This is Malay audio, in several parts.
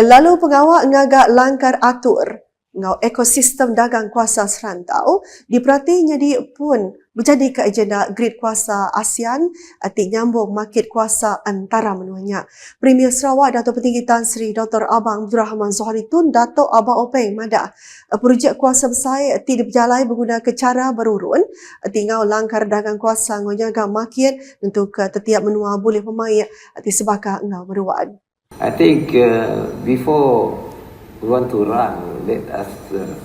Lalu pengawal ngagak langkar atur ngau ekosistem dagang kuasa serantau diperhati jadi pun menjadi ke agenda grid kuasa ASEAN ati nyambung market kuasa antara menuanya. Premier Sarawak Dato' Petinggi Tan Sri Dr. Abang Abdul Rahman Zohari Tun Dato' Abang Openg Mada projek kuasa besar ati diperjalai menggunakan cara berurun ati ngau langkar dagang kuasa ngau nyaga market untuk setiap menua boleh pemain ati sebaka ngau meruan. I think uh, before we want to run, let us uh,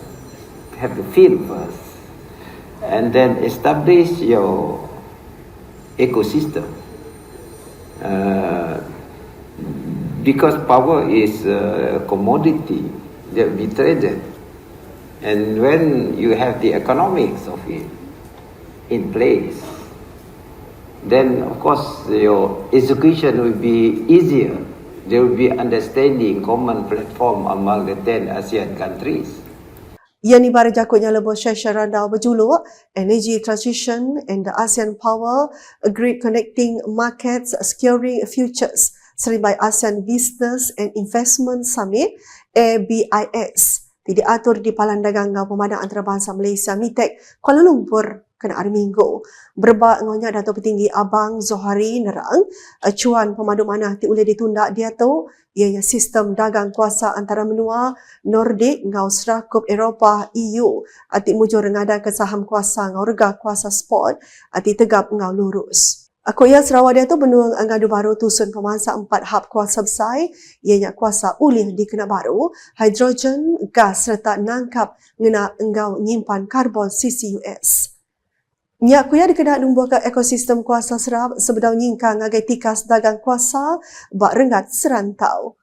have the feel first, and then establish your ecosystem. Uh, because power is a commodity that we traded, and when you have the economics of it in place, then of course your execution will be easier there will be understanding common platform among the 10 ASEAN countries. Ia ni bara jakutnya lebo session randau berjuluk Energy Transition and the ASEAN Power, Great Connecting Markets, Securing Futures, sering by ASEAN Business and Investment Summit, ABIS. Tidak atur di Palan Dagang Pemadang Antarabangsa Malaysia, MITEC, Kuala Lumpur, kena hari minggu. Berbak ngonya Dato' Petinggi Abang Zohari nerang, acuan pemadu mana ti boleh ditunda dia tu, ianya sistem dagang kuasa antara menua Nordik ngau serakup Eropah EU ati mujur ngada ke saham kuasa ngau rega kuasa sport ati tegap ngau lurus. Aku ya Sarawak dia tu benuang angadu baru tusun pemansa empat hub kuasa besar ianya kuasa ulih di kena baru, hidrogen, gas serta nangkap ngena engau nyimpan karbon CCUS. Nya kuya dikena numbuh ke ekosistem kuasa serap sebedau nyingka ngagai tikas dagang kuasa bak rengat serantau.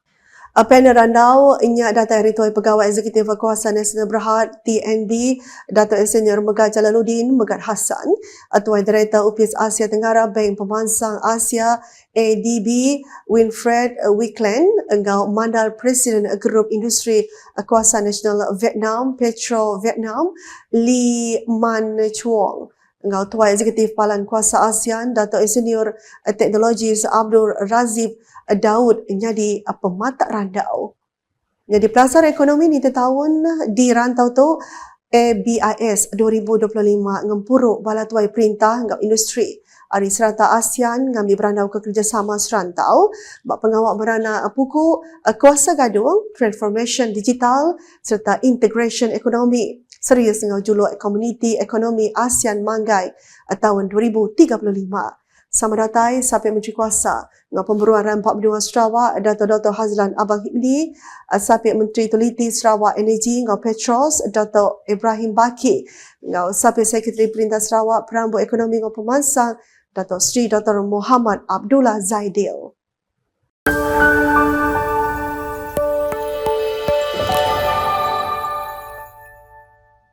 Yang randau, nya data Eritoi Pegawai Eksekutif Kuasa Nasional Berhad TNB, Dato' Insinyur Megat Jalaluddin Megat Hassan, Atau Director UPIS Asia Tenggara Bank Pemansang Asia ADB Winfred Wickland, Engau Mandal Presiden Grup Industri Kuasa Nasional Vietnam Petro Vietnam, Lee Man Chuong. Engau Tua Eksekutif Palan Kuasa ASEAN, Dato' Insinyur Teknologis Abdul Razif Daud jadi pemata randau. Jadi pelasar ekonomi ni tahun di rantau tu ABIS 2025 ngempuruk bala tuai perintah ngau industri Ari serata ASEAN ngambil berandau ke kerjasama serantau bak pengawak berana puku kuasa gadung transformation digital serta integration ekonomi serius dengan juluk komuniti ekonomi ASEAN Manggai tahun 2035. Sama datai sampai menteri kuasa dengan pemberuan rampak benua Sarawak Dato' Dr. Hazlan Abang Hibni sampai menteri teliti Sarawak Energy dengan Petros Dato' Ibrahim Baki dengan sampai sekretari perintah Sarawak Perambu Ekonomi dengan Pemansang Dato' Sri Dr. Muhammad Abdullah Zaidil.